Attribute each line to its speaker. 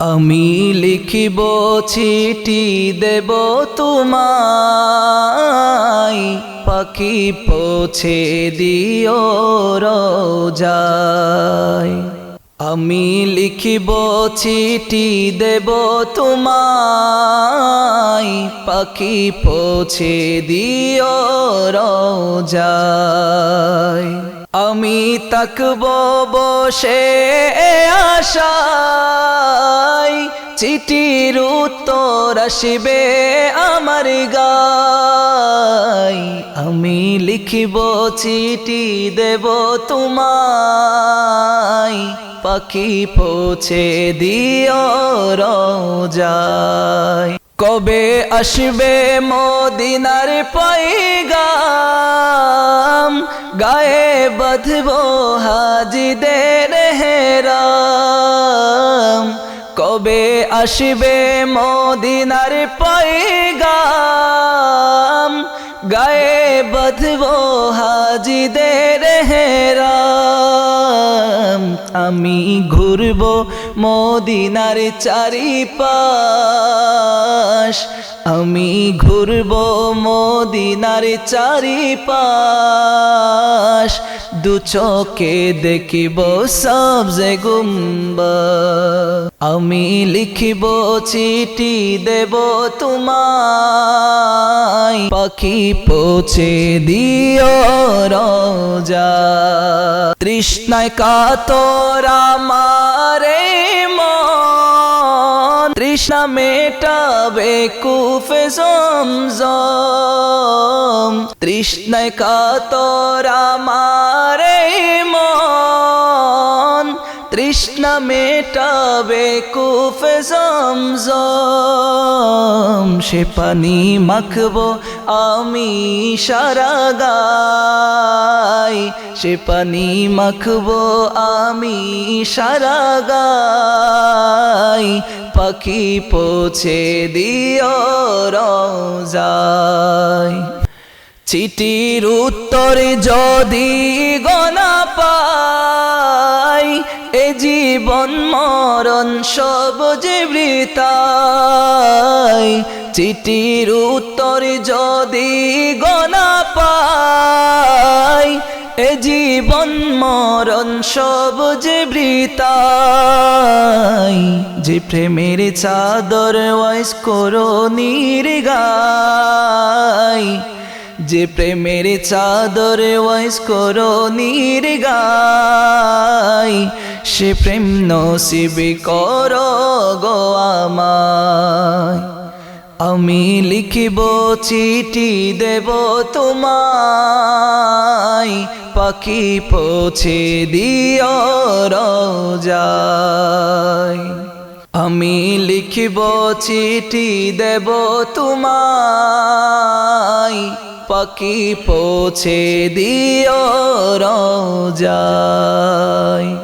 Speaker 1: আমি লিখিব চিঠি দেব তোমায়। পাখি পৌঁছে দিও রোজায়। আমি লিখিব চিঠি দেব তোমায়। পাখি পৌঁছে দিও রোজায়। আমি তাকব বসে আশায়। চিঠির উত্তর আসিবে আমার গাই আমি লিখিব চিঠি, দেব তোমায়। পাখি পৌঁছে দিও রোজায়। কবে আসবে মদিনার পাইগাম গায়ে বাঁধব হাজিদের হেরাম। কবে আসবে মদিনার পাইগাম গায়ে বাঁধব হাজিদের হেরাম। আমি ঘুরব মদিনার চারিপাশ। আমি ঘুরব মদিনার চারিপাশ। দু চোখে দেখিব সবজে গুম্বা। আমি লিখিব, চিঠি দেব তোমায়। পাখি পৌঁছে দিও রোজা। তৃষ্ণায় কাতরা মারে তৃষ্ণা মেটাবে কুফে জমজম। তৃষ্ণায় কাতরা মারে তৃষ্ণা মেটাবে কুফে জমজম, সে পানি মাখবো আমি সারা গাই সে পানি মাখবো আমি সারা গাই পাখি পৌঁছে দিও রোজায়। চিঠির উত্তরে যদি গনা পাই এ জীবন মরণ সব বৃতাই। চিঠির উত্তরে যদি গনা পাই, এ জীবন মরণ সব যে বৃতাই। যে প্রেমের চাদর ওয়াইস করো নির্গাই। যে প্রেমের চাদর ওয়াইস করো নির্গাই। সে প্রেম নসিবি করো গো আমায়। আমি লিখিব চিঠি দেব তোমায়। পাখি পৌঁছে দিও রোজায়। আমি লিখিব চিঠি দেব তোমায়। পাখি পৌঁছে দিও রোজায়।